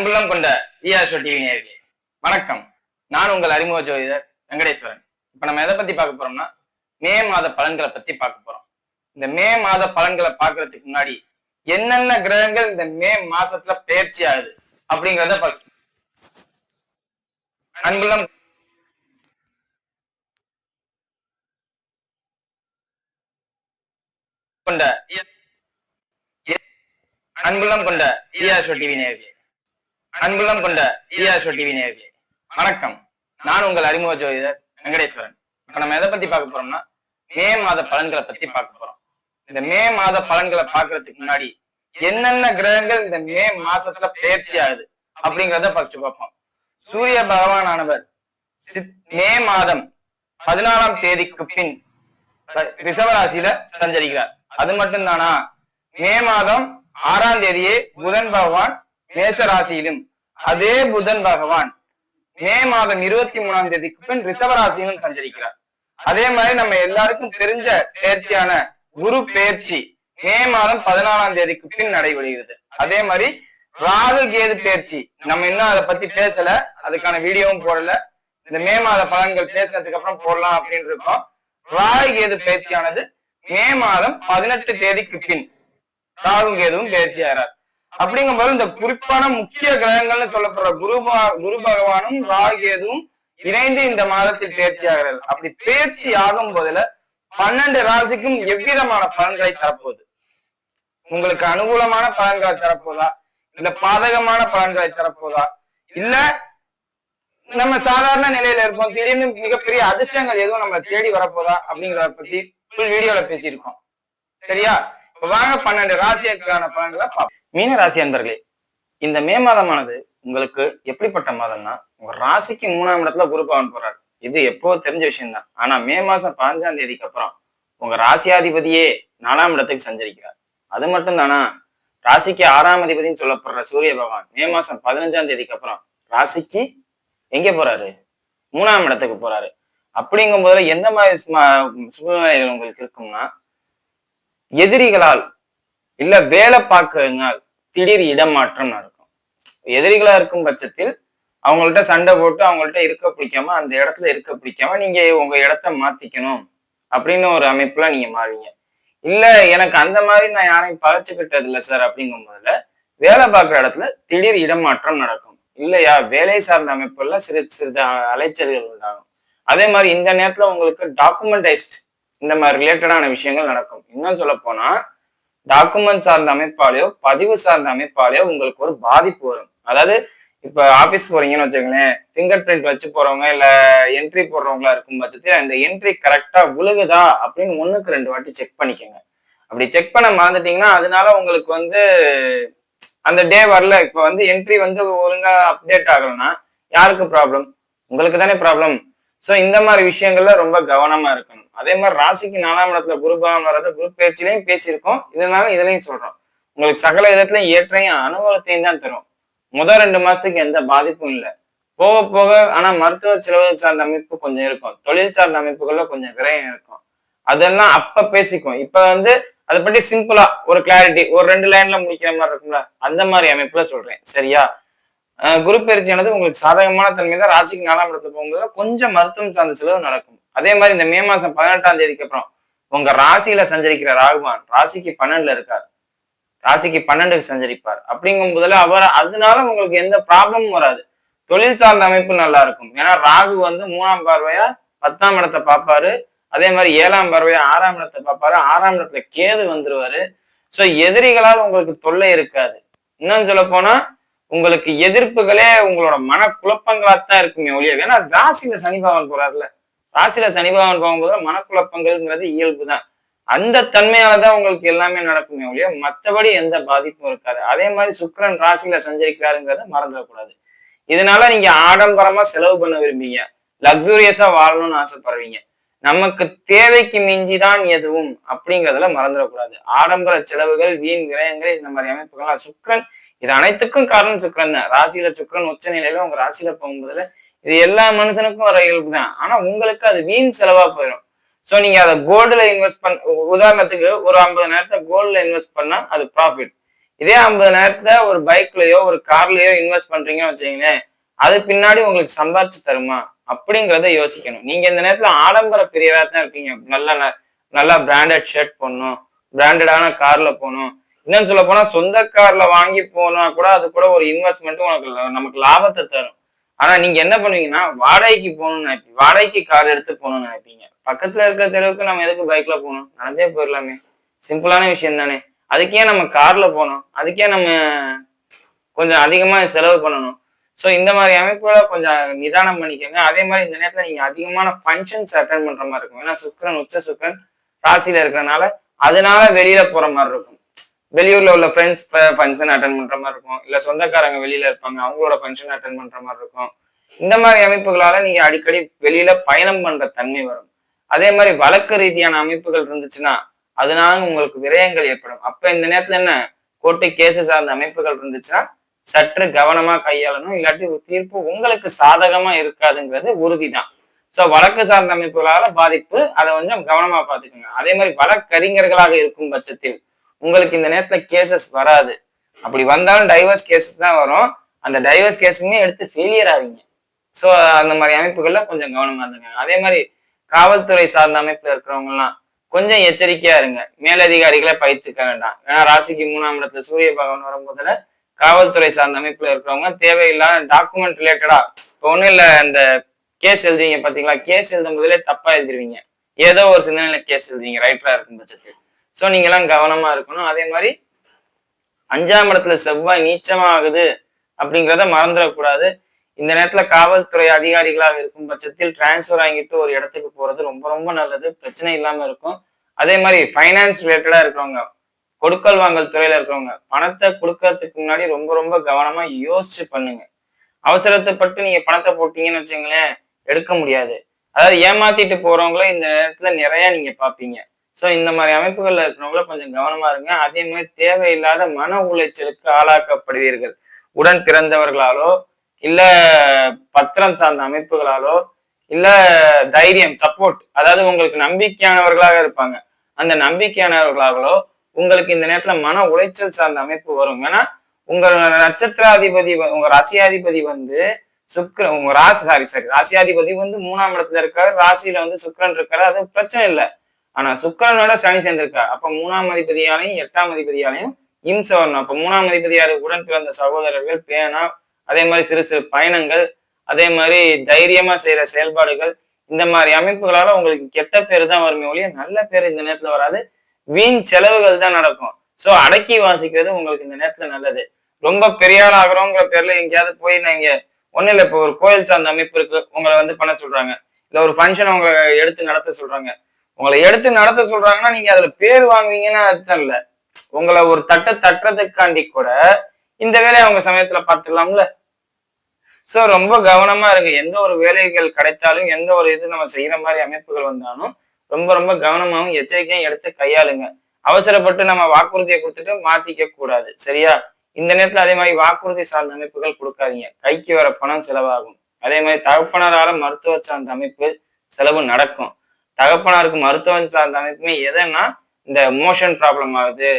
அன்புள்ளம் கொண்ட விஆர்ஷோ டிவி நேயர்களே வணக்கம். நான் உங்கள் அறிமுக ஜோதிடர் வெங்கடேஸ்வரன். இப்ப நம்ம எதை பத்தி பார்க்க போறோம்னா மே மாத பலன்களை பத்தி பார்க்க போறோம். இந்த மே மாத பலன்களை பார்க்கறதுக்கு முன்னாடி என்னென்ன கிரகங்கள் இந்த மே மாசத்துல பயிற்சி ஆகுது அப்படிங்கறத பார்க்க அன்புள்ளம். கொண்ட அன்புள்ளம் கொண்ட விஆர்ஷோ டிவி நேயர்களே அன்புள்ளம் கொண்ட விஆர்ஷோ டிவி நேர்களே வணக்கம். நான் உங்கள் அறிமுக ஜோதிடர் வெங்கடேஸ்வரன். இப்ப நம்ம எதை பத்தி பார்க்க போறோம்னா மே மாத பலன்களை பத்தி பார்க்க போறோம். இந்த மே மாத பலன்களை பாக்குறதுக்கு முன்னாடி என்னென்ன கிரகங்கள் இந்த மே மாசத்துல பயிற்சி ஆகுது அப்படிங்கறத ஃபர்ஸ்ட் பார்ப்போம். சூரிய பகவானானவர் சித்- மே மாதம் பதினாலாம் தேதிக்கு பின் ர- சஞ்சரிக்கிறார். அது மட்டும் தானா மே மாதம் ஆறாம் தேதியே புதன் பகவான் மேசராசியிலும் அதே புதன் பகவான் மே மாதம் இருபத்தி மூணாம் தேதிக்கு பின் ரிஷபராசியிலும் சஞ்சரிக்கிறார். அதே மாதிரி நம்ம எல்லாருக்கும் தெரிஞ்ச பயிற்சியான குரு பயிற்சி மே மாதம் பதினாலாம் தேதிக்கு பின் நடைபெறுகிறது. அதே மாதிரி ராகு கேது பயிற்சி நம்ம இன்னும் அதை பத்தி பேசல அதுக்கான வீடியோவும் போடல. இந்த மே மாத பலன்கள் பேசினதுக்கு அப்புறம் போடலாம் அப்படின்னு இருக்கோம். ராகு கேது பயிற்சியானது மே மாதம் பதினெட்டு தேதிக்கு பின் ராகு கேதுவும் பயிற்சி ஆகிறார். அப்படிங்கும்போது இந்த குறிப்பான முக்கிய கிரகங்கள்னு சொல்லப்படுற குரு குரு பகவானும் ராகேதும் இணைந்து இந்த மாதத்தில் தேர்ச்சி ஆகிறார்கள். அப்படி தேர்ச்சி ஆகும் போதுல பன்னெண்டு ராசிக்கும் எவ்விதமான பலன்களை தரப்போகுது? உங்களுக்கு அனுகூலமான பலன்களை தரப்போதா? இல்ல பாதகமான பலன்களை தரப்போதா? இல்ல நம்ம சாதாரண நிலையில இருப்போம். திடீர்னு மிகப்பெரிய அதிர்ஷ்டங்கள் எதுவும் நம்ம தேடி வரப்போதா? அப்படிங்கறத பத்தி ஃபுல் வீடியோல பேசியிருக்கோம். சரியா? இப்ப வாங்க பன்னெண்டு ராசியக்கான பலன்களை பார்ப்போம். மீன ராசி அன்பர்களே இந்த மே மாதமானது உங்களுக்கு எப்படிப்பட்ட மாதம்னா உங்க ராசிக்கு மூணாம் இடத்துல குரு பவன் போறாரு இது எப்போ தெரிஞ்ச விஷயம்தான் ஆனா மே மாசம் பதினஞ்சாம் தேதிக்கு அப்புறம் உங்க ராசியாதிபதியே நாலாம் இடத்துக்கு சஞ்சரிக்கிறார் அது மட்டும் தானா ராசிக்கு ஆறாம் அதிபதினு சொல்லப்படுற சூரிய பகவான் மே மாசம் பதினஞ்சாம் தேதிக்கு அப்புறம் ராசிக்கு எங்க போறாரு மூணாம் இடத்துக்கு போறாரு அப்படிங்கும் போதுல எந்த மாதிரி சும- சூழ்நிலைகள் உங்களுக்கு இருக்கும்னா எதிரிகளால் இல்ல வேலை பார்க்கறதுனால் திடீர் இடமாற்றம் நடக்கும். எதிரிகளா இருக்கும் பட்சத்தில் அவங்கள்ட்ட சண்டை போட்டு அவங்கள்ட்ட இருக்க பிடிக்காம அந்த இடத்துல இருக்க பிடிக்காம நீங்க உங்க இடத்த மாத்திக்கணும் அப்படின்னு ஒரு அமைப்புல நீங்க மாறுவீங்க. இல்ல எனக்கு அந்த மாதிரி நான் யாரையும் பழச்சுக்கிட்டது இல்லை சார் அப்படிங்கும் போதுல வேலை பார்க்குற இடத்துல திடீர் இடமாற்றம் நடக்கும். இல்லையா? வேலை சார்ந்த அமைப்புல சிறு சிறிது அலைச்சல்கள் உண்டாகும். அதே மாதிரி இந்த நேரத்துல உங்களுக்கு டாக்குமெண்டைஸ்ட் இந்த மாதிரி ரிலேட்டடான விஷயங்கள் நடக்கும். இன்னும் சொல்ல போனா டாக்குமெண்ட் சார்ந்த அமைப்பாலேயோ பதிவு சார்ந்த அமைப்பாலேயோ உங்களுக்கு ஒரு பாதிப்பு வரும். அதாவது இப்ப ஆபீஸ் போறீங்கன்னு வச்சுக்கோங்களேன் ஃபிங்கர் பிரிண்ட் வச்சு போறவங்க இல்ல என்ட்ரி போடுறவங்களா இருக்கும் பட்சத்தில் அந்த என்ட்ரி கரெக்டா விழுகுதா அப்படின்னு ஒண்ணுக்கு ரெண்டு வாட்டி செக் பண்ணிக்கோங்க. அப்படி செக் பண்ண மறந்துட்டீங்கன்னா அதனால உங்களுக்கு வந்து அந்த டே வரல இப்ப வந்து என்ட்ரி வந்து ஒழுங்கா அப்டேட் ஆகலைன்னா யாருக்கு ப்ராப்ளம் உங்களுக்கு தானே ப்ராப்ளம் ஸோ இந்த மாதிரி விஷயங்கள்ல ரொம்ப கவனமா இருக்கணும். அதே மாதிரி ராசிக்கு நாலாம் இடத்துல குரு வர்றது குரு பயிற்சியிலையும் பேசியிருக்கோம். இதனால இதுலயும் சொல்றோம். உங்களுக்கு சகல விதத்திலையும் ஏற்றையும் அனுபவத்தையும் தான் தரும். முதல் ரெண்டு மாசத்துக்கு எந்த பாதிப்பும் இல்லை. போக போக ஆனா மருத்துவ செலவு சார்ந்த அமைப்பு கொஞ்சம் இருக்கும். தொழில் சார்ந்த அமைப்புகள்ல கொஞ்சம் விரயம் இருக்கும். அதெல்லாம் அப்ப பேசிக்கும் இப்ப வந்து அதை பற்றி சிம்பிளா ஒரு கிளாரிட்டி ஒரு ரெண்டு லைன்ல முடிக்கிற மாதிரி இருக்கும்ல அந்த மாதிரி அமைப்புல சொல்றேன். சரியா? குரு பயிற்சியானது உங்களுக்கு சாதகமான தன்மை தான் ராசிக்கு நாலாம் இடத்துல போகும்போது கொஞ்சம் மருத்துவம் சார்ந்த செலவு நடக்கும். அதே மாதிரி இந்த மே மாசம் பதினெட்டாம் தேதிக்கு அப்புறம் உங்க ராசியில சஞ்சரிக்கிற ராகுவான் ராசிக்கு பன்னெண்டுல இருக்கார். ராசிக்கு பன்னெண்டுக்கு சஞ்சரிப்பார். அப்படிங்கும் போதுல அவர் அதனால உங்களுக்கு எந்த ப்ராப்ளமும் வராது. தொழில் சார்ந்த அமைப்பு நல்லா இருக்கும். ஏன்னா ராகு வந்து மூணாம் பார்வையா பத்தாம் இடத்தை பார்ப்பாரு. அதே மாதிரி ஏழாம் பார்வையா ஆறாம் இடத்தை பார்ப்பாரு. ஆறாம் இடத்துல கேது வந்துருவாரு. சோ எதிரிகளால் உங்களுக்கு தொல்லை இருக்காது. இன்னும் சொல்ல போனா உங்களுக்கு எதிர்ப்புகளே உங்களோட மன குழப்பங்களாத்தான் இருக்குமே ஒழிய ஏன்னா ராசியில சனி பகவான் போறாருல. ராசியில சனி பகவான் போகும்போது மனக்குழப்பங்கள்ங்கிறது இயல்பு தான் அந்த தன்மையாலதான் உங்களுக்கு எல்லாமே நடக்குமே ஒழிய மற்றபடி எந்த பாதிப்பும் இருக்காது. அதே மாதிரி சுக்கரன் ராசியில சஞ்சரிக்கிறாருங்கிறத மறந்துடக்கூடாது. இதனால நீங்க ஆடம்பரமா செலவு பண்ண விரும்பீங்க லக்ஸூரியஸா வாழணும்னு ஆசைப்படுறீங்க நமக்கு தேவைக்கு மிஞ்சிதான் எதுவும் அப்படிங்கிறதுல மறந்துடக்கூடாது. ஆடம்பர செலவுகள் வீண் விரயங்கள் இந்த மாதிரி அமைப்புகள்லாம் சுக்கரன் இது அனைத்துக்கும் காரணம் சுக்கிரன் தான். ராசியில சுக்கிரன் உச்ச நிலையில உங்க ராசியில போகும்போதுல இது எல்லா மனுஷனுக்கும் வர இயல்பு தான். ஆனா உங்களுக்கு அது வீண் செலவா போயிடும் ஸோ நீங்க அதை கோல்டுல இன்வெஸ்ட் பண்ண உதாரணத்துக்கு ஒரு ஐம்பது நேரத்தை கோல்டுல இன்வெஸ்ட் பண்ணா அது ப்ராஃபிட் இதே ஐம்பது நேரத்துல ஒரு பைக்லயோ ஒரு கார்லயோ இன்வெஸ்ட் பண்றீங்கன்னு வச்சீங்களேன் அது பின்னாடி உங்களுக்கு சம்பாரிச்சு தருமா? அப்படிங்கிறத யோசிக்கணும். நீங்க இந்த நேரத்துல ஆடம்பர பிரியவா தான் இருப்பீங்க நல்ல ந- நல்லா பிராண்டட் ஷர்ட் போடணும் பிராண்டடான கார்ல போகணும். இன்னும் சொல்ல போனா சொந்த கார்ல வாங்கி போனா கூட அது கூட ஒரு இன்வெஸ்ட்மெண்ட் உனக்கு நமக்கு லாபத்தை தரும். ஆனா நீங்க என்ன பண்ணுவீங்கன்னா வாடகைக்கு போகணும்னு நினைப்பீங்க. வாடகைக்கு கார் எடுத்து போகணும்னு நினைப்பீங்க. பக்கத்துல இருக்கிற தெருவுக்கு நம்ம எதுக்கு பைக்ல போகணும்? நடந்தே போயிடலாமே. சிம்பிளான விஷயம் தானே. அதுக்கே நம்ம கார்ல போகணும்? அதுக்கே நம்ம கொஞ்சம் அதிகமா செலவு பண்ணணும்? ஸோ இந்த மாதிரி அமைப்புகளை கொஞ்சம் நிதானம் பண்ணிக்கோங்க. அதே மாதிரி இந்த நேரத்தில் நீங்கள் அதிகமான ஃபங்க்ஷன்ஸ் அட்டன் பண்ற மாதிரி இருக்கும். ஏன்னா சுக்கிரன் உச்ச சுக்கிரன் ராசியில இருக்கிறனால அதனால வெளியில போற மாதிரி இருக்கும். வெளியூர்ல உள்ள ஃப்ரெண்ட்ஸ் ஃபங்க்ஷன் அட்டன் பண்ற மாதிரி இருக்கும். இல்ல சொந்தக்காரங்க வெளியில இருப்பாங்க அவங்களோட ஃபங்க்ஷன் அட்டன் பண்ற மாதிரி இருக்கும். இந்த மாதிரி அமைப்புகளால நீங்க அடிக்கடி வெளியில பயணம் பண்ற தன்மை வரும். அதே மாதிரி வழக்கு ரீதியான அமைப்புகள் இருந்துச்சுன்னா அதனால உங்களுக்கு விரயங்கள் ஏற்படும். அப்ப இந்த நேரத்துல என்ன? கோர்ட்டு கேசு சார்ந்த அமைப்புகள் இருந்துச்சுன்னா சற்று கவனமா கையாளணும். இல்லாட்டி தீர்ப்பு உங்களுக்கு சாதகமா இருக்காதுங்கிறது உறுதிதான். சோ வழக்கு சார்ந்த அமைப்புகளால பாதிப்பு அதை கொஞ்சம் கவனமா பாத்துக்கோங்க அதே மாதிரி வழக்கறிஞர்களாக இருக்கும் பட்சத்தில் உங்களுக்கு இந்த நேரத்துல கேசஸ் வராது. அப்படி வந்தாலும் டைவர்ஸ் கேசஸ் தான் வரும். அந்த டைவர்ஸ் கேஸுமே எடுத்து ஃபெயிலியர் ஆவீங்க. ஸோ அந்த மாதிரி அமைப்புகள்ல கொஞ்சம் கவனமா இருந்துங்க அதே மாதிரி காவல்துறை சார்ந்த அமைப்புல இருக்கிறவங்கலாம் கொஞ்சம் எச்சரிக்கையா இருங்க. மேலதிகாரிகளை பயிற்சிக்க வேண்டாம். ஏன்னா ராசிக்கு மூணாம் இடத்துல சூரிய பகவான் வரும்போதுல காவல்துறை சார்ந்த அமைப்புல இருக்கிறவங்க தேவையில்லாத டாக்குமெண்ட் ரிலேட்டடா இப்போ ஒண்ணும் இல்ல அந்த கேஸ் எழுதுவீங்க பாத்தீங்களா? கேஸ் எழுதும் போதிலே தப்பா எழுதிருவீங்க. ஏதோ ஒரு சிந்தனையில கேஸ் எழுதுவீங்க. ரைட்டரா இருக்கும் பட்சத்தில். ஸோ நீங்க எல்லாம் கவனமா இருக்கணும். அதே மாதிரி அஞ்சாம் இடத்துல செவ்வாய் நீச்சமாகுது அப்படிங்கிறத மறந்துடக்கூடாது. இந்த நேரத்துல காவல்துறை அதிகாரிகளாக இருக்கும் பட்சத்தில் டிரான்ஸ்ஃபர் வாங்கிட்டு ஒரு இடத்துக்கு போறது ரொம்ப ரொம்ப நல்லது. பிரச்சனை இல்லாம இருக்கும். அதே மாதிரி ஃபைனான்ஸ் ரிலேட்டடா இருக்கிறவங்க கொடுக்கல் வாங்கல் துறையில இருக்கிறவங்க பணத்தை கொடுக்கறதுக்கு முன்னாடி ரொம்ப ரொம்ப கவனமா யோசிச்சு பண்ணுங்க. அவசரத்தை பட்டு நீங்க பணத்தை போட்டீங்கன்னு வச்சுங்களேன் எடுக்க முடியாது. அதாவது ஏமாத்திட்டு போறவங்களும் இந்த நேரத்துல நிறைய நீங்க பாப்பீங்க சோ இந்த மாதிரி அமைப்புகள்ல இருக்கிறவங்கள கொஞ்சம் கவனமா இருங்க. அதே மாதிரி தேவையில்லாத மன உளைச்சலுக்கு ஆளாக்கப்படுவீர்கள். உடன் பிறந்தவர்களாலோ இல்ல பத்திரம் சார்ந்த அமைப்புகளாலோ இல்ல தைரியம் சப்போர்ட் அதாவது உங்களுக்கு நம்பிக்கையானவர்களாக இருப்பாங்க. அந்த நம்பிக்கையானவர்களாகளோ உங்களுக்கு இந்த நேரத்துல மன உளைச்சல் சார்ந்த அமைப்பு வரும். ஏன்னா உங்க நட்சத்திராதிபதி வ- உங்க ராசியாதிபதி வந்து சுக்ர உங்க ராசி சாரி சாரி ராசியாதிபதி வந்து மூணாம் இடத்துல இருக்காரு. ராசியில வந்து சுக்கரன் இருக்காரு. அது பிரச்சனை இல்லை. ஆனா சுக்கிரனோட சனி சேர்ந்திருக்கா அப்ப மூணாம் அதிபதியாலையும் எட்டாம் அதிபதியாலையும் இம்சை வரணும் அப்ப மூணாம் அதிபதியாரு உடன் பிறந்த சகோதரர்கள் பேனா அதே மாதிரி சிறு சிறு பயணங்கள் அதே மாதிரி தைரியமா செய்யற செயல்பாடுகள் இந்த மாதிரி அமைப்புகளால உங்களுக்கு கெட்ட பேர் தான் வருமே ஒழிய நல்ல பேர் இந்த நேரத்துல வராது. வீண் செலவுகள் தான் நடக்கும். சோ அடக்கி வாசிக்கிறது உங்களுக்கு இந்த நேரத்துல நல்லது. ரொம்ப பெரிய ஆகிறோங்கிற பேர்ல எங்கேயாவது போய் நீங்க ஒன்றும் இல்ல இப்போ ஒரு கோயில் சார்ந்த அமைப்பு இருக்கு. உங்களை வந்து பண்ண சொல்றாங்க. இல்ல ஒரு ஃபங்க்ஷன் அவங்க எடுத்து நடத்த சொல்றாங்க. உங்களை எடுத்து நடத்த சொல்றாங்கன்னா நீங்க அதுல பேர் வாங்குவீங்கன்னு அர்த்தம் இல்ல. உங்களை ஒரு தட்டை தட்டுறதுக்காண்டி கூட இந்த வேலையை அவங்க சமயத்துல பார்த்துடலாம்ல. சோ ரொம்ப கவனமா இருங்க. எந்த ஒரு வேலைகள் கிடைத்தாலும் எந்த ஒரு இது நம்ம செய்யற மாதிரி அமைப்புகள் வந்தாலும் ரொம்ப ரொம்ப கவனமாவும் எச்சரிக்கையும் எடுத்து கையாளுங்க. அவசரப்பட்டு நம்ம வாக்குறுதியை கொடுத்துட்டு மாத்திக்க கூடாது. சரியா? இந்த நேரத்துல அதே மாதிரி வாக்குறுதி சார்ந்த அமைப்புகள் கொடுக்காதீங்க. கைக்கு வர பணம் செலவாகும். அதே மாதிரி தகப்பனரால மருத்துவ சார்ந்த அமைப்பு செலவு நடக்கும். தகப்பனாருக்கு மருத்துவம் சார்ந்த அமைப்புமே எதுன்னா இந்த மோஷன் ப்ராப்ளம் ஆகுது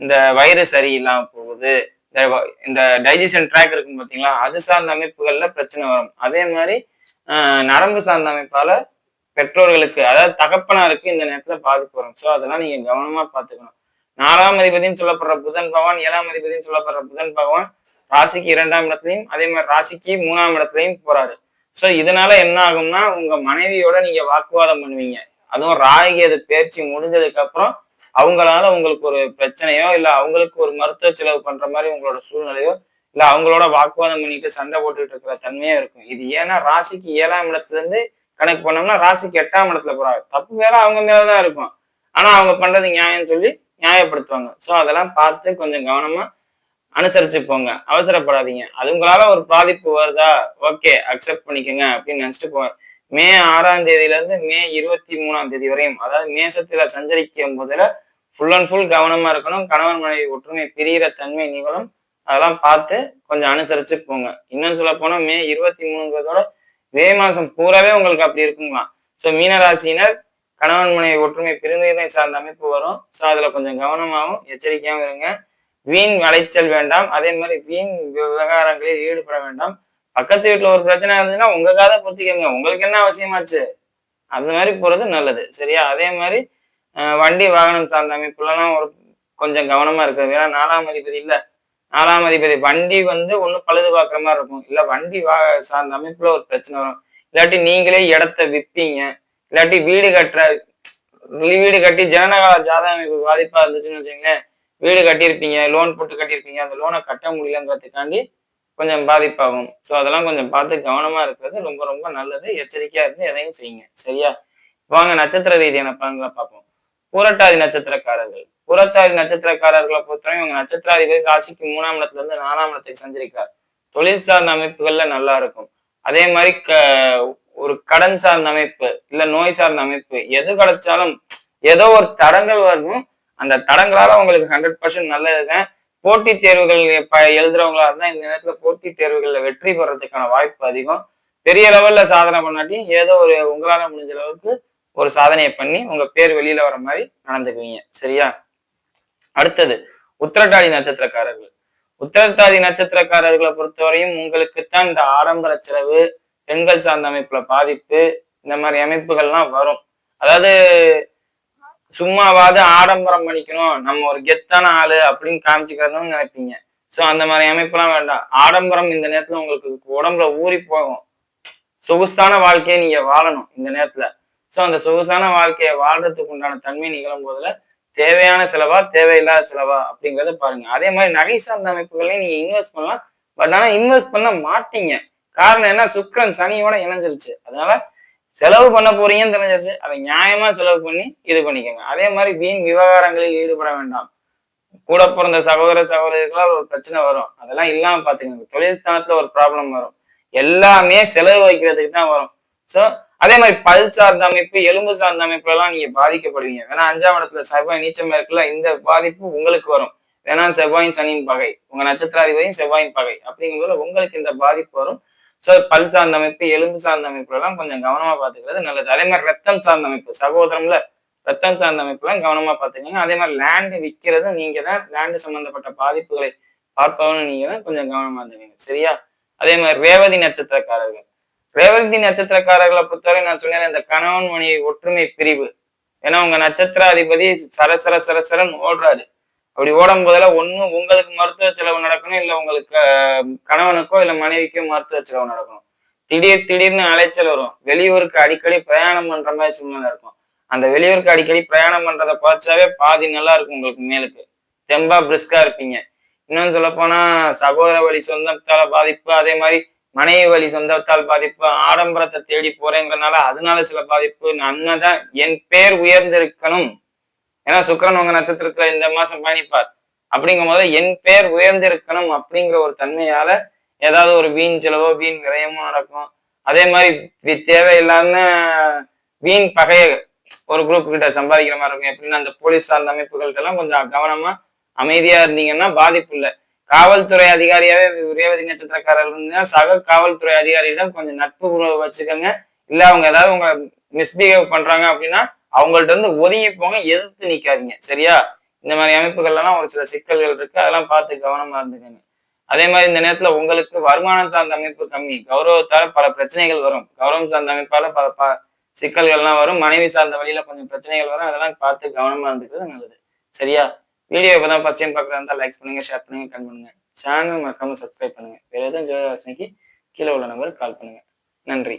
இந்த வயிறு சரியில்லாம போகுது இந்த இந்த டைஜஷன் ட்ராக் இருக்கும் பார்த்தீங்களா அது சார்ந்த அமைப்புகள்ல பிரச்சனை வரும். அதே மாதிரி நரம்பு சார்ந்த அமைப்பால பெற்றோர்களுக்கு அதாவது தகப்பனாருக்கு இந்த நேரத்துல பாதிப்பு வரும். ஸோ அதெல்லாம் நீங்க கவனமா பார்த்துக்கணும் நாலாம் அதிபதினு சொல்லப்படுற புதன் பகவான் ஏழாம் அதிபதினு சொல்லப்படுற புதன் பகவான் ராசிக்கு இரண்டாம் இடத்துலையும் அதே மாதிரி ராசிக்கு மூணாம் இடத்துலையும் போறாரு. ஸோ இதனால என்ன ஆகும்னா உங்க மனைவியோட நீங்க வாக்குவாதம் பண்ணுவீங்க. அதுவும் ராகியது பேச்சு முடிஞ்சதுக்கு அப்புறம் அவங்களால உங்களுக்கு ஒரு பிரச்சனையோ இல்ல அவங்களுக்கு ஒரு மருத்துவ செலவு பண்ற மாதிரி உங்களோட சூழ்நிலையோ இல்ல அவங்களோட வாக்குவாதம் பண்ணிட்டு சண்டை போட்டுட்டு இருக்கிற தன்மையே இருக்கும். இது ஏன்னா ராசிக்கு ஏழாம் இடத்துல இருந்து கணக்கு பண்ணோம்னா ராசிக்கு எட்டாம் இடத்துல போறாங்க. தப்பு வேற அவங்க மேலதான் இருக்கும். ஆனா அவங்க பண்றது நியாயம்னு சொல்லி நியாயப்படுத்துவாங்க. சோ அதெல்லாம் பார்த்து கொஞ்சம் கவனமா அனுசரிச்சு போங்க. அவசரப்படாதீங்க. அது உங்களால ஒரு பாதிப்பு வருதா? ஓகே அக்செப்ட் பண்ணிக்கோங்க அப்படின்னு நினைச்சிட்டு போங்க. மே ஆறாம் தேதியில இருந்து மே இருபத்தி மூணாம் தேதி வரையும் அதாவது மேசத்துல சஞ்சரிக்கும் போதுல ஃபுல் அண்ட் ஃபுல் கவனமா இருக்கணும். கணவன் மனைவி ஒற்றுமை பிரியிற தன்மை நிகழும். அதெல்லாம் பார்த்து கொஞ்சம் அனுசரிச்சு போங்க. இன்னும் சொல்ல போனா மே இருபத்தி மூணுங்கிறதோட வே மாசம் பூராவே உங்களுக்கு அப்படி இருக்குங்களாம். ஸோ மீனராசினர் கணவன் மனைவி ஒற்றுமை பிரிந்ததை சார்ந்த அமைப்பு வரும். ஸோ அதுல கொஞ்சம் கவனமாகவும் எச்சரிக்கையாகவும் இருங்க. வீண் அலைச்சல் வேண்டாம். அதே மாதிரி வீண் விவகாரங்களில் ஈடுபட வேண்டாம். பக்கத்து வீட்டுல ஒரு பிரச்சனை இருந்துச்சுன்னா உங்க காதை பொத்திக்கங்க உங்களுக்கு என்ன அவசியமாச்சு? அந்த மாதிரி போறது நல்லது. சரியா? அதே மாதிரி வண்டி வாகனம் சார்ந்த அமைப்புலலாம் ஒரு கொஞ்சம் கவனமா இருக்குது ஏன்னா நாலாம் அதிபதி இல்ல. நாலாம் அதிபதி வண்டி வந்து ஒண்ணு பழுது பார்க்குற மாதிரி இருக்கும். இல்ல வண்டி வா சார்ந்த அமைப்புல ஒரு பிரச்சனை வரும். இல்லாட்டி நீங்களே இடத்த விற்பீங்க இல்லாட்டி வீடு கட்டுற வீடு கட்டி ஜனநகால ஜாத அமைப்பு பாதிப்பா இருந்துச்சுன்னு வச்சுங்களேன் வீடு கட்டியிருப்பீங்க லோன் போட்டு கட்டியிருப்பீங்க அந்த லோனை கட்ட முடியலங்கிறதுக்காண்டி கொஞ்சம் பாதிப்பாகும். ஸோ அதெல்லாம் கொஞ்சம் பார்த்து கவனமா இருக்கிறது ரொம்ப ரொம்ப நல்லது. எச்சரிக்கையா இருந்து எதையும் செய்யுங்க. சரியா? வாங்க நட்சத்திர ரீதியான பலன்களை பார்ப்போம். புரட்டாதி நட்சத்திரக்காரர்கள். புரட்டாதி நட்சத்திரக்காரர்களை பொறுத்தவரை இவங்க நட்சத்திராதிபதி ராசிக்கு மூணாம் இடத்துல இருந்து நாலாம் இடத்துக்கு சஞ்சரிக்கிறார். தொழில் சார்ந்த அமைப்புகள்ல நல்லா இருக்கும். அதே மாதிரி க ஒரு கடன் சார்ந்த அமைப்பு இல்ல நோய் சார்ந்த அமைப்பு எது கிடைச்சாலும் ஏதோ ஒரு தடங்கள் வரும் அந்த தடங்களால உங்களுக்கு ஹண்ட்ரட் பர்சன்ட் நல்லதுதான் போட்டித் தேர்வுகள் எழுதுறவங்களா இருந்தா இந்த நேரத்துல போட்டித் தேர்வுகள்ல வெற்றி பெறதுக்கான வாய்ப்பு அதிகம். பெரிய லெவல்ல சாதனை பண்ணாட்டி ஏதோ ஒரு உங்களால முடிஞ்ச அளவுக்கு ஒரு சாதனையை பண்ணி உங்க பேர் வெளியில வர மாதிரி நடந்துக்குவீங்க. சரியா? அடுத்தது உத்திரட்டாதி நட்சத்திரக்காரர்கள். உத்திரட்டாதி நட்சத்திரக்காரர்களை பொறுத்தவரையும் உங்களுக்குத்தான் இந்த ஆடம்பர செலவு பெண்கள் சார்ந்த அமைப்புல பாதிப்பு இந்த மாதிரி அமைப்புகள்லாம் வரும். அதாவது சும்மாவாவது ஆடம்பரம் பண்ணிக்கணும். நம்ம ஒரு கெத்தான ஆளு அப்படின்னு காமிச்சுக்கிறதுன்னு நினைப்பீங்க. சோ அந்த மாதிரி அமைப்பெல்லாம் வேண்டாம். ஆடம்பரம் இந்த நேரத்துல உங்களுக்கு உடம்புல ஊறி போகும். சொகுசான வாழ்க்கையை நீங்க வாழணும் இந்த நேரத்துல. சோ அந்த சொகுசான வாழ்க்கையை வாழ்றதுக்கு உண்டான தன்மை நிகழும் போதுல தேவையான செலவா தேவையில்லாத செலவா அப்படிங்கிறத பாருங்க. அதே மாதிரி நகை சார்ந்த அமைப்புகளையும் நீங்க இன்வெஸ்ட் பண்ணலாம். பட் ஆனால் இன்வெஸ்ட் பண்ண மாட்டீங்க. காரணம் என்ன? சுக்கரன் சனியோட இணைஞ்சிருச்சு. அதனால செலவு பண்ண போறீங்கன்னு தெரிஞ்சிருச்சு. அதை நியாயமா செலவு பண்ணி இது பண்ணிக்கோங்க. அதே மாதிரி வீண் விவகாரங்களில் ஈடுபட வேண்டாம். கூட பிறந்த சகோதர சகோதரிகளால் ஒரு பிரச்சனை வரும். அதெல்லாம் இல்லாம பாத்துக்கோங்க தொழில்ஸ்தானத்துல ஒரு ப்ராப்ளம் வரும். எல்லாமே செலவு வைக்கிறதுக்கு தான் வரும். சோ அதே மாதிரி பல் சார்ந்த அமைப்பு எலும்பு சார்ந்த அமைப்பு எல்லாம் நீங்க பாதிக்கப்படுவீங்க. வேணா அஞ்சாம் இடத்துல செவ்வாய் நீச்சம் இருக்குல்ல இந்த பாதிப்பு உங்களுக்கு வரும். வேணா செவ்வாயின் சனியின் பகை உங்க நட்சத்திராதிபதியும் செவ்வாயின் பகை அப்படிங்கும்போது உங்களுக்கு இந்த பாதிப்பு வரும். ஸோ பல் சார்ந்த அமைப்பு எலும்பு சார்ந்த அமைப்புல எல்லாம் கொஞ்சம் கவனமா பாத்துக்கிறது நல்லது. அதே மாதிரி ரத்தம் சார்ந்த அமைப்பு சகோதரம்ல ரத்தம் சார்ந்த அமைப்புலாம் கவனமா பாத்துக்கோங்க அதே மாதிரி லேண்டு விற்கிறது நீங்க தான் லேண்டு சம்பந்தப்பட்ட பாதிப்புகளை பார்ப்பவனும் நீங்க தான் கொஞ்சம் கவனமா இருந்துக்கங்க சரியா? அதே மாதிரி ரேவதி நட்சத்திரக்காரர்கள். ரேவதி நட்சத்திரக்காரர்களை பொறுத்தவரை நான் சொன்னேன் இந்த கணவன் மனைவி ஒற்றுமை பிரிவு. ஏன்னா உங்க நட்சத்திராதிபதி சரசர சரசரன் ஓடுறாரு. அப்படி ஓடும் போதெல்லாம் ஒண்ணு உங்களுக்கு மருத்துவ செலவு நடக்கணும் இல்லை உங்களுக்கு கணவனுக்கோ இல்லை மனைவிக்கோ மருத்துவ செலவு நடக்கணும். திடீர் திடீர்னு அலைச்சல் வரும். வெளியூருக்கு அடிக்கடி பிரயாணம் பண்ற மாதிரி சூழ்நிலை இருக்கும். அந்த வெளியூருக்கு அடிக்கடி பிரயாணம் பண்றதை பார்த்தாவே பாதி நல்லா இருக்கும் உங்களுக்கு மேலுக்கு. தெம்பா பிரிஸ்கா இருப்பீங்க. இன்னொன்று சொல்ல போனா சகோதர வழி சொந்தத்தால பாதிப்பு அதே மாதிரி மனைவி வழி சொந்தத்தால் பாதிப்பு ஆடம்பரத்தை தேடி போறேங்கிறனால அதனால சில பாதிப்பு நன்மைதான் என் பேர் உயர்ந்திருக்கணும். ஏன்னா சுக்கரன் உங்க நட்சத்திரத்துல இந்த மாசம் பயணிப்பார். அப்படிங்கும் போது என் பேர் உயர்ந்திருக்கணும் அப்படிங்கிற ஒரு தன்மையால ஏதாவது ஒரு வீண் செலவோ வீண் விரயமோ நடக்கும். அதே மாதிரி தேவையில்லாம வீண் பகைய ஒரு குரூப் கிட்ட சம்பாதிக்கிற மாதிரி இருக்கும். எப்படின்னா அந்த போலீஸ் சார்ந்த அமைப்புகள்கிட்ட எல்லாம் கொஞ்சம் கவனமா அமைதியா இருந்தீங்கன்னா பாதிப்பு இல்லை. காவல்துறை அதிகாரியாவே ரேவதி நட்சத்திரக்காரர் இருந்தீங்கன்னா சக காவல்துறை அதிகாரியிடம் கொஞ்சம் நட்பு உறவு வச்சுக்கோங்க. இல்ல அவங்க ஏதாவது உங்களை மிஸ்பிஹேவ் பண்றாங்க அப்படின்னா அவங்கள்ட்ட இருந்து ஒதுங்கி போங்க எதிர்த்து நிக்காதீங்க. சரியா? இந்த மாதிரி அமைப்புகள்லாம் ஒரு சில சிக்கல்கள் இருக்கு. அதெல்லாம் பார்த்து கவனமா இருந்துக்கங்க. அதே மாதிரி இந்த நேரத்துல உங்களுக்கு வருமானம் சார்ந்த அமைப்பு கம்மி. கௌரவத்தால பல பிரச்சனைகள் வரும். கௌரவம் சார்ந்த அமைப்பால பல ப சிக்கல்கள்லாம் வரும். மனைவி சார்ந்த வழியில கொஞ்சம் பிரச்சனைகள் வரும். அதெல்லாம் பார்த்து கவனமா இருந்துக்கிறது நல்லது. சரியா? வீடியோ இப்பதான் ஃபர்ஸ்ட் டைம் பார்க்குறதா இருந்தால் லைக் பண்ணுங்க ஷேர் பண்ணுங்க கமெண்ட் பண்ணுங்க. சேனல் மறக்காம சப்ஸ்கிரைப் பண்ணுங்க. வேற எதுவும் ஜோதிட கீழே உள்ள நம்பருக்கு கால் பண்ணுங்க. நன்றி.